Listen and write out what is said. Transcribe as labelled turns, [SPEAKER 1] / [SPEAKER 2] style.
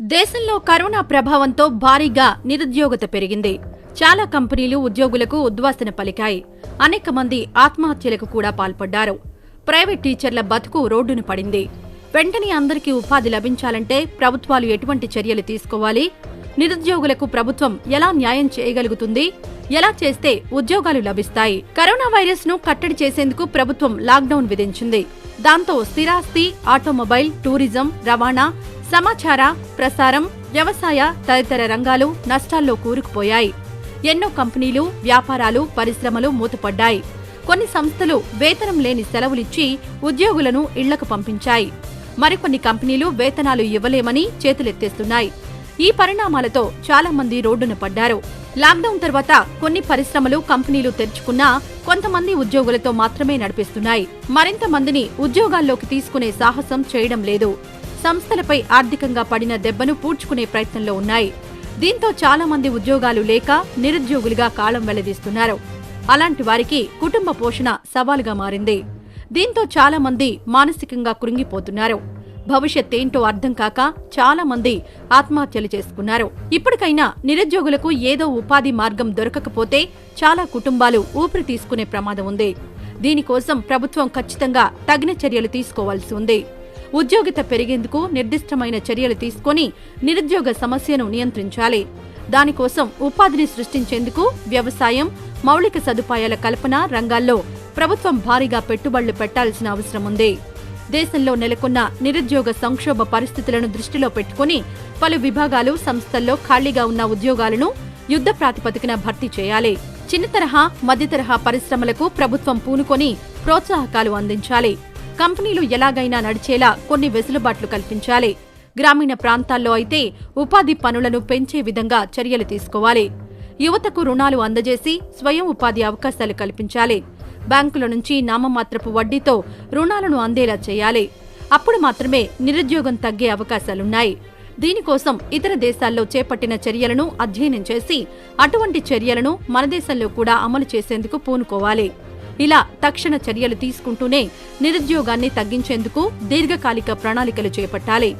[SPEAKER 1] దేశంలో కరోనా ప్రభావంతో భారీగా నిరుద్యోగత పెరిగింది. చాలా కంపెనీలు ఉద్యోగులకు ఉద్వాసన పలికాయి. అనేక మంది ఆత్మహత్యలకు కూడా పాల్పడ్డారు. ప్రైవేట్ టీచర్ల బతుకు రోడ్డును పడింది. వెంటనే అందరికీ ఉపాధి లభించాలంటే ప్రభుత్వాలు ఎటువంటి చర్యలు తీసుకోవాలి? నిరుద్యోగులకు ప్రభుత్వం ఎలా న్యాయం చేయగలుగుతుంది? ఎలా చేస్తే ఉద్యోగాలు లభిస్తాయి? కరోనా వైరస్ను కట్టడి చేసేందుకు ప్రభుత్వం లాక్డౌన్ విధించింది. దాంతో స్థిరాస్తి ఆటోమొబైల్ టూరిజం రవాణా సమాచార ప్రసారం వ్యవసాయ తదితర రంగాలు నష్టాల్లో కూరుకుపోయాయి. ఎన్నో కంపెనీలు వ్యాపారాలు పరిశ్రమలు మూతపడ్డాయి. కొన్ని సంస్థలు వేతనం లేని సెలవులిచ్చి ఉద్యోగులను ఇళ్ళకు పంపించాయి. మరికొన్ని కంపెనీలు వేతనాలు ఇవ్వలేమని చేతులెత్తేస్తున్నాయి. ఈ పరిణామాలతో చాలా మంది రోడ్డున పడ్డారు. లాక్డౌన్ తర్వాత కొన్ని పరిశ్రమలు కంపెనీలు తెరుచుకున్నా కొంతమంది ఉద్యోగులతో మాత్రమే నడిపిస్తున్నాయి. మరింత మందిని ఉద్యోగాల్లోకి తీసుకునే సాహసం చేయడం లేదు. సంస్థలపై ఆర్థికంగా పడిన దెబ్బను పూడ్చుకునే ప్రయత్నంలో ఉన్నాయి. దీంతో చాలా మంది ఉద్యోగాలు లేక నిరుద్యోగులుగా కాలం వెళ్ళదీస్తున్నారు. అలాంటి వారికి కుటుంబ పోషణ సవాలుగా మారింది. దీంతో చాలా మంది మానసికంగా కృంగిపోతున్నారు. భవిష్యత్ ఏంటో అర్థం కాక చాలా మంది ఆత్మహత్యలు చేసుకున్నారు. ఇప్పటికైనా నిరుద్యోగులకు ఏదో ఉపాధి మార్గం దొరకకపోతే చాలా కుటుంబాలు ఊపిరి తీసుకునే ప్రమాదం ఉంది. దీనికోసం ప్రభుత్వం ఖచ్చితంగా తగిన చర్యలు తీసుకోవాల్సి ఉంది. ఉద్యోగిత పెరిగేందుకు నిర్దిష్టమైన చర్యలు తీసుకొని నిరుద్యోగ సమస్యను నియంత్రించాలి. దానికోసం ఉపాధిని సృష్టించేందుకు వ్యవసాయం మౌలిక సదుపాయాల కల్పన రంగాల్లో ప్రభుత్వం భారీగా పెట్టుబడులు పెట్టాల్సిన అవసరం ఉంది. దేశంలో నెలకొన్న నిరుద్యోగ సంక్షోభ పరిస్థితులను దృష్టిలో పెట్టుకుని పలు విభాగాలు సంస్థల్లో ఖాళీగా ఉన్న ఉద్యోగాలను యుద్ధ ప్రాతిపదికన భర్తీ చేయాలి. చిన్న తరహా మధ్య తరహా పరిశ్రమలకు ప్రభుత్వం పూనుకొని ప్రోత్సాహకాలు అందించాలి. కంపెనీలు ఎలాగైనా నడిచేలా కొన్ని వెసులుబాట్లు కల్పించాలి. గ్రామీణ ప్రాంతాల్లో అయితే ఉపాధి పనులను పెంచే విధంగా చర్యలు తీసుకోవాలి. యువతకు రుణాలు అందజేసి స్వయం ఉపాధి అవకాశాలు కల్పించాలి. బ్యాంకుల నుంచి నామమాత్రపు వడ్డీతో రుణాలను అందేలా చేయాలి. అప్పుడు మాత్రమే నిరుద్యోగం తగ్గే అవకాశాలున్నాయి. దీనికోసం ఇతర దేశాల్లో చేపట్టిన చర్యలను అధ్యయనం చేసి అటువంటి చర్యలను మన దేశంలో కూడా అమలు చేసేందుకు పూనుకోవాలి. ఇలా తక్షణ చర్యలు తీసుకుంటూనే నిరుద్యోగాన్ని తగ్గించేందుకు దీర్ఘకాలిక ప్రణాళికలు చేపట్టాలి.